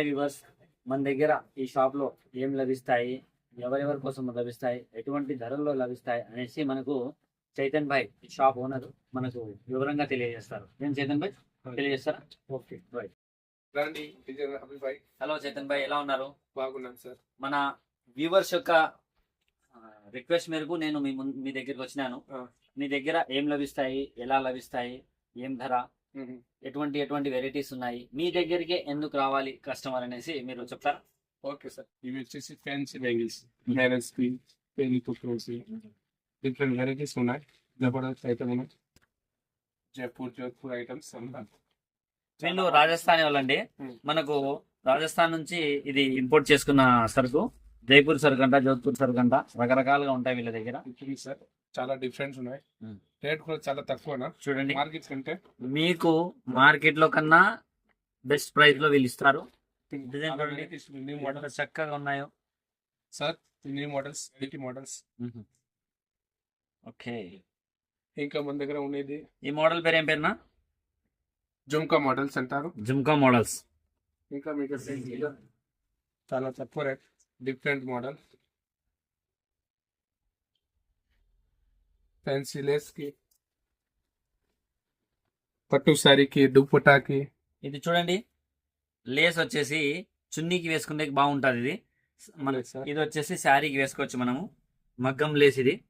Hi viewers మన దగ్గర ఈ షాప్లో ఏం లభిస్తాయి? ఎవరెవరి కోసం లభిస్తాయి? ఎటువంటి ధరల్లో లభిస్తాయి? అనేసి మనకు చైతన్ భాయ్ ఈ షాప్ ఓనర్ మనకు వివరంగా తెలియజేస్తారు. నేను చైతన్ భాయ్? తెలియజేస్తారా? ఓకే. రైట్ రండి హలో చైతన్ భాయ్. ఎలా ఉన్నారు? బాగున్నాను సార్. మన వ్యూవర్స్ యొక్క రిక్వెస్ట్ మేరకు నేను మీ ముందు మీ దగ్గరికి వచ్చినాను. మీ దగ్గర ఏం లభిస్తాయి? ఎలా లభిస్తాయి? ఏం ధర? ఎటువంటి ఎటువంటి వెరైటీస్ ఉన్నాయి? మీ దగ్గరికి ఎందుకు రావాలి కస్టమర్ అనేసి మీరు చెప్తారా? Okay sir. ఇవి వచ్చేసి ఫ్యాన్సీ బ్యాంగిల్స్ హ్యారెన్స్కి పెళ్ళి కుక్కర్స్ డిఫరెంట్ వెరైటీస్ ఉన్నాయి. జబర్దస్త్ ఐటమ్ ఉన్నాయి. జైపూర్ జోధ్పూర్ ఐటమ్స్ వీళ్ళు రాజస్థాన్ వాళ్ళండి. మనకు రాజస్థాన్ నుంచి ఇది ఇంపోర్ట్ చేసుకున్న సరుకు జైపూర్ సరుకు అంట జోధ్పూర్ సరుకు అంట రకరకాలుగా ఉంటాయి వీళ్ళ దగ్గర. సార్. చాలా డిఫరెంట్స్ ఉన్నాయి. Hmm. రేట్ కూడా చాలా తక్కువనా? చూడండి. మార్కెట్ కంటే? మీకు మార్కెట్లో కన్నా బెస్ట్ ప్రైస్లో వీళ్ళు ఇస్తారు. మోడల్స్ చక్కగా ఉన్నాయో. Sir new models eighty models okay. ఇంకా మన దగ్గర ఉండేది ఈ మోడల్ పేరు ఏం పేరునా? జుమ్కా మోడల్స్ అంటారు. జుమ్కా మోడల్స్ ఇంకా మీకు చాలా తక్కువ రేట్ డిఫరెంట్ మోడల్ లేస్కి పట్టు సారీకి దుప్పటాకి ఇది చూడండి. లేస్ వచ్చేసి చున్నీకి వేసుకుంటే బాగుంటుంది ఇది. మన ఇది వచ్చేసి శారీకి వేసుకోవచ్చు మనము. మగ్గం లేస్ ఇది.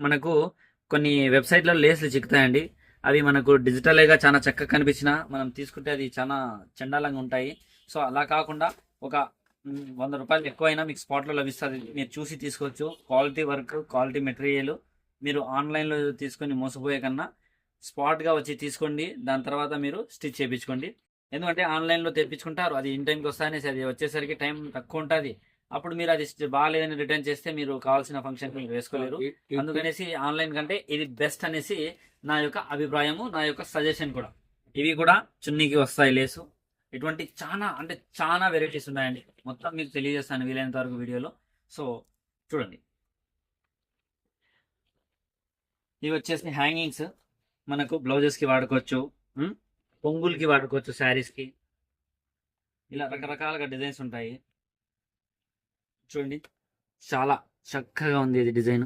మనకు కొన్ని వెబ్సైట్లో లేస్లు చిక్కుతాయండి. అవి మనకు డిజిటల్గా చాలా చక్కగా కనిపించిన మనం తీసుకుంటే అది చాలా చండాలంగా ఉంటాయి. సో అలా కాకుండా ఒక వంద రూపాయలు ఎక్కువైనా మీకు స్పాట్లో లభిస్తుంది. మీరు చూసి తీసుకోవచ్చు. క్వాలిటీ వర్క్ క్వాలిటీ మెటీరియల్ మీరు ఆన్లైన్లో తీసుకొని మోసపోయే కన్నా స్పాట్గా వచ్చి తీసుకోండి. దాని తర్వాత మీరు స్టిచ్ చేయించుకోండి. ఎందుకంటే ఆన్లైన్లో తెప్పించుకుంటారు. అది ఇన్ టైంకి వస్తాయనేసి అది వచ్చేసరికి టైం తక్కువ ఉంటుంది. అప్పుడు మీరు అది బాగాలేదని రిటర్న్ చేస్తే మీరు కావాల్సిన ఫంక్షన్ మీరు వేసుకోలేరు. అందుకనేసి ఆన్లైన్ కంటే ఇది బెస్ట్ అనేసి నా యొక్క అభిప్రాయము నా యొక్క సజెషన్ కూడా. ఇవి కూడా చున్నీకి వస్తాయి లేసు. ఇటువంటి చాలా అంటే చాలా వెరైటీస్ ఉన్నాయండి. మొత్తం మీకు తెలియజేస్తాను వీలైనంత వరకు వీడియోలో. సో చూడండి. ఇవి వచ్చేసి హ్యాంగింగ్స్ మనకు బ్లౌజెస్కి వాడుకోవచ్చు పొంగుల్కి వాడుకోవచ్చు శారీస్కి ఇలా రకరకాలుగా డిజైన్స్ ఉంటాయి. చూడండి చాలా చక్కగా ఉంది ఇది డిజైన్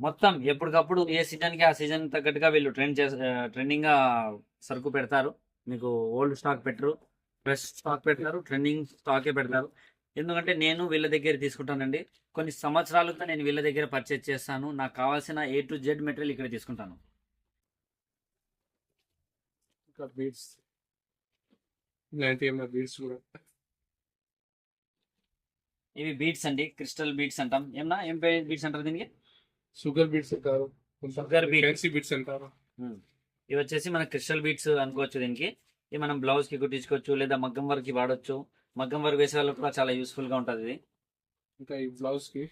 మొత్తం ఎప్పటికప్పుడు ఏ సీజన్కి ఆ సీజన్ తగ్గట్టుగా వీళ్ళు ట్రెండ్ చేసే ట్రెండింగ్గా సరుకు పెడతారు. మీకు ఓల్డ్ స్టాక్ పెట్టరు. ఫ్రెష్ స్టాక్ పెడతారు ట్రెండింగ్ స్టాకే పెడతారు. ఎందుకంటే నేను వీళ్ళ దగ్గర తీసుకుంటానండి. కొన్ని సంవత్సరాలుగా నేను వీళ్ళ దగ్గర పర్చేజ్ చేస్తాను. నాకు కావాల్సిన ఏ టు జెడ్ మెటీరియల్ ఇక్కడ తీసుకుంటాను. ఇంకా బీడ్స్ ఇలాంటి ఏమైనా బీడ్స్ కూడా? ఇవి బీట్స్ అండి. క్రిస్టల్ బీట్స్ అంటాం. ఏమన్నా? ఏం బీట్స్ అంటారు దీనికి? షుగర్ బీడ్స్ అంటారు. ఫ్యాన్సీ బీడ్స్ అంటారు. ఇవి వచ్చేసి మన క్రిస్టల్ బీట్స్ అనుకోవచ్చు దీనికి. ఇవి మనం బ్లౌజ్కి కుట్టించుకోవచ్చు లేదా మగ్గం వర్క్కి వాడొచ్చు. మగ్గం వర్క్ వేసే వాళ్ళకి కూడా చాలా యూస్ఫుల్గా ఉంటుంది ఇది. ఇంకా ఈ బ్లౌజ్కి?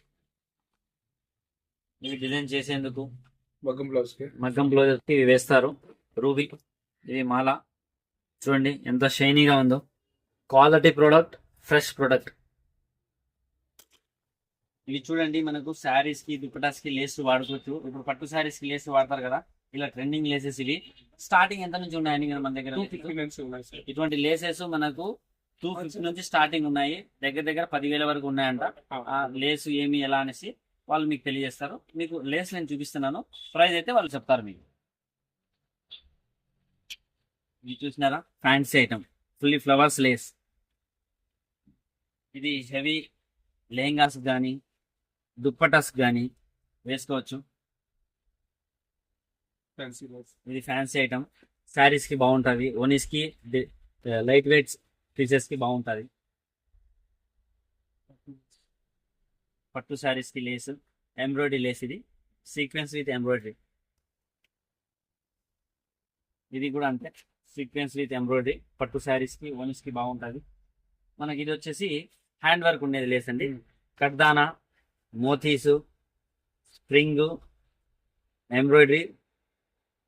ఇవి డిజైన్ చేసేందుకు. మగ్గం బ్లౌజ్కి? మగ్గం బ్లౌజ్కి ఇవి వేస్తారు. రూబీ ఇది మాల. చూడండి ఎంత షైనీగా ఉందో. క్వాలిటీ ప్రోడక్ట్ ఫ్రెష్ ప్రోడక్ట్ ఇవి చూడండి మనకు శారీస్కి దుపటాస్కి లేస్ వాడుకోవచ్చు. ఇప్పుడు పట్టు శారీస్కి లేస్ వాడతారు కదా. ఇలా ట్రెండింగ్ లేసెస్ ఇవి. స్టార్టింగ్ ఎంత నుంచి ఉన్నాయని మన దగ్గర ఇటువంటి లేసెస్ మనకు టూ ఫిఫ్టీ నుంచి స్టార్టింగ్ ఉన్నాయి. దగ్గర దగ్గర పదివేల వరకు ఉన్నాయంట. ఆ. లేసు ఏమి ఎలా అనేసి వాళ్ళు మీకు తెలియజేస్తారు. మీకు లేస్ నేను చూపిస్తున్నాను. ప్రైస్ అయితే వాళ్ళు చెప్తారు మీకు. ఇది చూసినారా? Fancy item fully flowers lace ఇది హెవీ లెహంగాస్ కానీ దుప్పటాస్ కానీ వేసుకోవచ్చు. ఇది ఫ్యాన్సీ ఐటమ్ శారీస్కి బాగుంటది. ఓనీస్కి లైట్ వెయిట్ పీసెస్కి బాగుంటది. పట్టు శారీస్కి లేస్ ఎంబ్రాయిడరీ లేస్ ఇది. సీక్వెన్స్ విత్ ఎంబ్రాయిడరీ ఇది కూడా అంతే. సీక్వెన్స్ విత్ ఎంబ్రాయిడరీ పట్టు శారీస్కి ఓనీస్కి బాగుంటది. మనకి ఇది వచ్చేసి హ్యాండ్ వర్క్ ఉండేది లేస్ అండి. కడ్దానా మోతీసు స్ప్రింగ్ ఎంబ్రాయిడరీ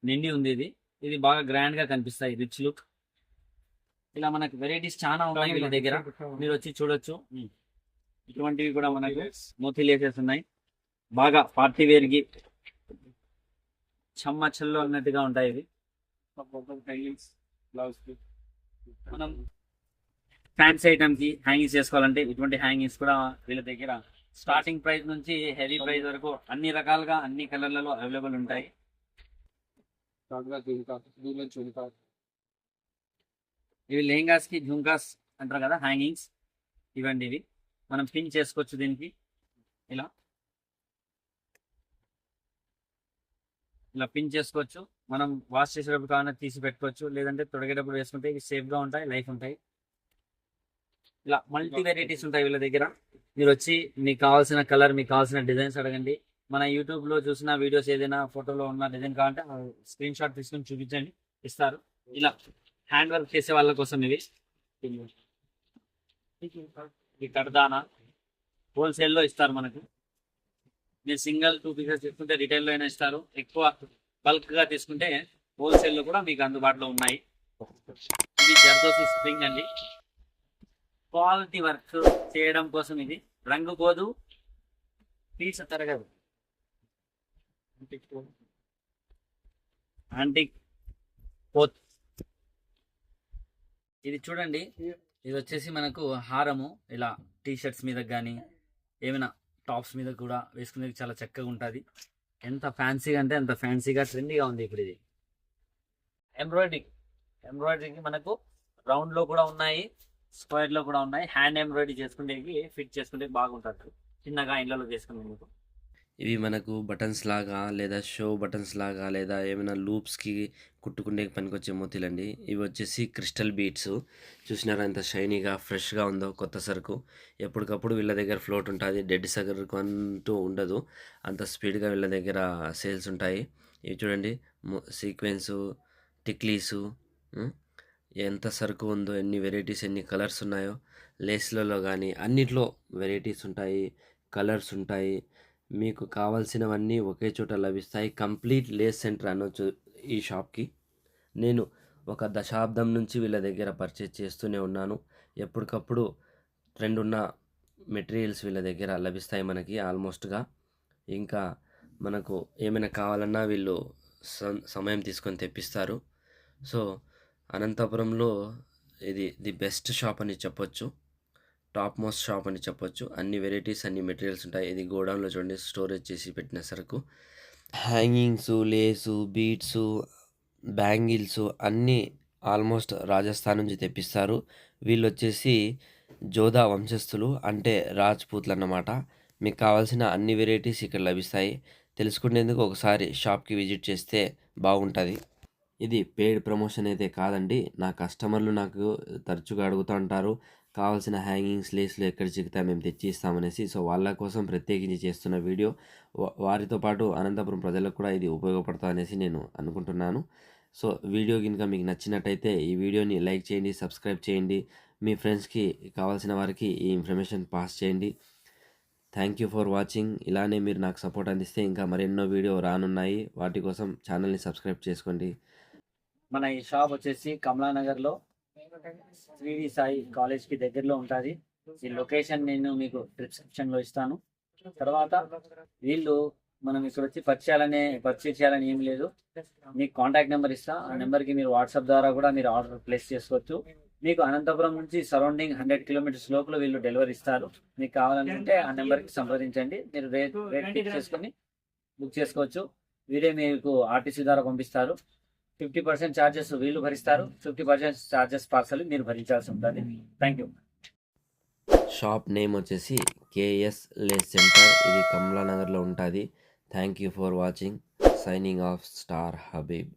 నిండి ఉంది ఇది. ఇది బాగా గ్రాండ్గా కనిపిస్తాయి. రిచ్ లుక్ ఇలా మనకు వెరైటీస్ చాలా ఉన్నాయి వీళ్ళ దగ్గర. మీరు వచ్చి చూడొచ్చు. ఇటువంటివి కూడా మనకు మోతీ లేసెస్ ఉన్నాయి. బాగా పార్టీ వేర్కి చెమ్మ చెల్లో అన్నట్టుగా ఉంటాయి ఇవి. బ్లౌజ్ మనం ఫ్యాన్స్ ఐటమ్కి హ్యాంగింగ్స్ చేసుకోవాలంటే ఇటువంటి హ్యాంగింగ్స్ కూడా వీళ్ళ దగ్గర. స్టార్టింగ్ ప్రైస్ నుంచి హెవీ ప్రైస్ వరకు అన్ని రకాలుగా అన్ని కలర్లలో అవైలబుల్ ఉంటాయి. కాగా ఝుమ్కా దూలం ఝుమ్కా ఇవి లెహంగాస్కి జుంకాస్ అంటారు కదా హ్యాంగింగ్స్ ఇవ్వండి ఇవి. మనం పిన్ చేసుకోవచ్చు దీనికి. ఇలా. ఇలా పిన్ చేసుకోవచ్చు. మనం వాష్ చేసేటప్పుడు కావాలన్నా తీసి పెట్టుకోవచ్చు. లేదంటే తొడిగేటప్పుడు వేసుకుంటే ఇవి సేఫ్గా ఉంటాయి లైఫ్ ఉంటాయి. ఇలా మల్టీ వెరైటీస్ ఉంటాయి వీళ్ళ దగ్గర. మీరు వచ్చి మీకు కావాల్సిన కలర్ మీకు కావాల్సిన డిజైన్స్ అడగండి. మన యూట్యూబ్లో చూసిన వీడియోస్ ఏదైనా ఫోటోలో ఉన్న డిజైన్ కావాలంటే స్క్రీన్ షాట్ తీసుకొని చూపించండి. ఇస్తారు. ఇలా హ్యాండ్ వర్క్ చేసే వాళ్ళ కోసం ఇవి ఈ కడదానా హోల్సేల్లో ఇస్తారు మనకు. మీరు సింగిల్ టూ పీసెస్ తీసుకుంటే రిటైల్లో అయినా ఇస్తారు. ఎక్కువ బల్క్గా తీసుకుంటే హోల్సేల్లో కూడా మీకు అందుబాటులో ఉన్నాయి. ఇది జర్దోసి స్ప్రింగ్ అండి. క్వాలిటీ వర్క్ చేయడం కోసం ఇది. రంగు పోదు. పీస్ తరగదు. యాంటిక్ పోత్ ఇది చూడండి. ఇది వచ్చేసి మనకు హారము. ఇలా టీ షర్ట్స్ మీద కానీ ఏమైనా టాప్స్ మీద కూడా వేసుకునేది చాలా చక్కగా ఉంటుంది. ఎంత ఫ్యాన్సీగా అంటే అంత ఫ్యాన్సీగా ట్రెండీగా ఉంది ఇప్పుడు ఇది. ఎంబ్రాయిడరీ ఎంబ్రాయిడరీకి మనకు రౌండ్లో కూడా ఉన్నాయి స్క్వేర్లో కూడా ఉన్నాయి. హ్యాండ్ ఎంబ్రాయిడరీ చేసుకునే ఫిట్ చేసుకుంటే బాగుంటుంది. చిన్నగా ఇళ్ళలో చేసుకునేందుకు. ఇవి మనకు బటన్స్ లాగా లేదా షో బటన్స్ లాగా లేదా ఏమైనా లూప్స్కి కుట్టుకునే పనికొచ్చే మోతీలండి. ఇవి వచ్చేసి క్రిస్టల్ బీట్స్. చూసినారా ఎంత షైనీగా ఫ్రెష్గా ఉందో కొత్త సరుకు. ఎప్పటికప్పుడు వీళ్ళ దగ్గర ఫ్లోట్ ఉంటుంది. డెడ్ సరుకు అంటూ ఉండదు. అంత స్పీడ్గా వీళ్ళ దగ్గర సేల్స్ ఉంటాయి. ఇవి చూడండి. సీక్వెన్సు టిక్లీసు ఎంత సరుకు ఉందో ఎన్ని వెరైటీస్ ఎన్ని కలర్స్ ఉన్నాయో లేస్లలో కానీ అన్నిట్లో వెరైటీస్ ఉంటాయి. కలర్స్ ఉంటాయి. మీకు కావాల్సినవన్నీ ఒకే చోట లభిస్తాయి. కంప్లీట్ లేస్ సెంటర్ అనొచ్చు ఈ షాప్కి. నేను ఒక దశాబ్దం నుంచి వీళ్ళ దగ్గర పర్చేజ్ చేస్తూనే ఉన్నాను. ఎప్పటికప్పుడు ట్రెండ్ ఉన్న మెటీరియల్స్ వీళ్ళ దగ్గర లభిస్తాయి మనకి ఆల్మోస్ట్గా. ఇంకా మనకు ఏమైనా కావాలన్నా వీళ్ళు సమయం తీసుకొని తెప్పిస్తారు. సో అనంతపురంలో ఇది ది బెస్ట్ షాప్ అని చెప్పొచ్చు. టాప్ మోస్ట్ షాప్ అని చెప్పొచ్చు. అన్ని వెరైటీస్ అన్ని మెటీరియల్స్ ఉంటాయి. ఇది గోడౌన్లో చూడండి స్టోరేజ్ చేసి పెట్టిన సరుకు. హ్యాంగింగ్స్ లేసు బీట్స్ బ్యాంగిల్స్ అన్నీ ఆల్మోస్ట్ రాజస్థాన్ నుంచి తెప్పిస్తారు. వీళ్ళు వచ్చేసి జోధా వంశస్థులు అంటే రాజ్పూత్లు అన్నమాట మీకు కావాల్సిన అన్ని వెరైటీస్ ఇక్కడ లభిస్తాయి. తెలుసుకునేందుకు ఒకసారి షాప్కి విజిట్ చేస్తే బాగుంటుంది. ఇది పెయిడ్ ప్రమోషన్ అయితే కాదండి. నా కస్టమర్లు నాకు తరచుగా అడుగుతూ ఉంటారు కావాల్సిన హ్యాంగింగ్స్ లేస్లు ఎక్కడ చిక్కుతాయి మేము తెచ్చి ఇస్తామనేసి సో వాళ్ళ కోసం ప్రత్యేకించి చేస్తున్న వీడియో. వారితో పాటు అనంతపురం ప్రజలకు కూడా ఇది ఉపయోగపడుతుంది అనేసి నేను అనుకుంటున్నాను. సో వీడియో కనుక మీకు నచ్చినట్టయితే ఈ వీడియోని లైక్ చేయండి సబ్స్క్రైబ్ చేయండి. మీ ఫ్రెండ్స్కి కావాల్సిన వారికి ఈ ఇన్ఫర్మేషన్ పాస్ చేయండి. Thank you for watching. ఇలానే మీరు నాకు సపోర్ట్ అందిస్తే ఇంకా మరెన్నో వీడియో రానున్నాయి. వాటి కోసం ఛానల్ని సబ్స్క్రైబ్ చేసుకోండి. మన ఈ షాప్ వచ్చేసి కమలానగర్లో శ్రీడి సాయి కాలేజ్కి దగ్గరలో ఉంటుంది. ఈ లొకేషన్ నేను మీకు డిస్క్రిప్షన్లో ఇస్తాను. తర్వాత వీళ్ళు మనం ఇక్కడ వచ్చి పరిచయాలనే పర్చేజ్ చేయాలని ఏం లేదు. మీకు కాంటాక్ట్ నెంబర్ ఇస్తా. ఆ నెంబర్కి మీరు వాట్సాప్ ద్వారా కూడా మీరు ఆర్డర్ ప్లేస్ చేసుకోవచ్చు. మీకు అనంతపురం నుంచి సరౌండింగ్ హండ్రెడ్ కిలోమీటర్స్ లోపల వీళ్ళు డెలివరీ ఇస్తారు. మీకు కావాలనుకుంటే ఆ నెంబర్కి సంప్రదించండి. మీరు రేట్ రేట్ ఫిక్స్ చేసుకొని బుక్ చేసుకోవచ్చు. వీరే మీకు ఆర్టీసీ ద్వారా పంపిస్తారు. ఫిఫ్టీ పర్సెంట్ ఛార్జెస్ వీళ్ళు భరిస్తారు ఫిఫ్టీ పర్సెంట్ ఛార్జెస్ పార్సల్ మీరు భరించాల్సి ఉంటుంది. థ్యాంక్ యూ షాప్ నేమ్ వచ్చేసి కేఎస్ లేస్ సెంటర్ ఇది కమలానగర్లో ఉంటుంది. Thank you for watching signing off Star Habib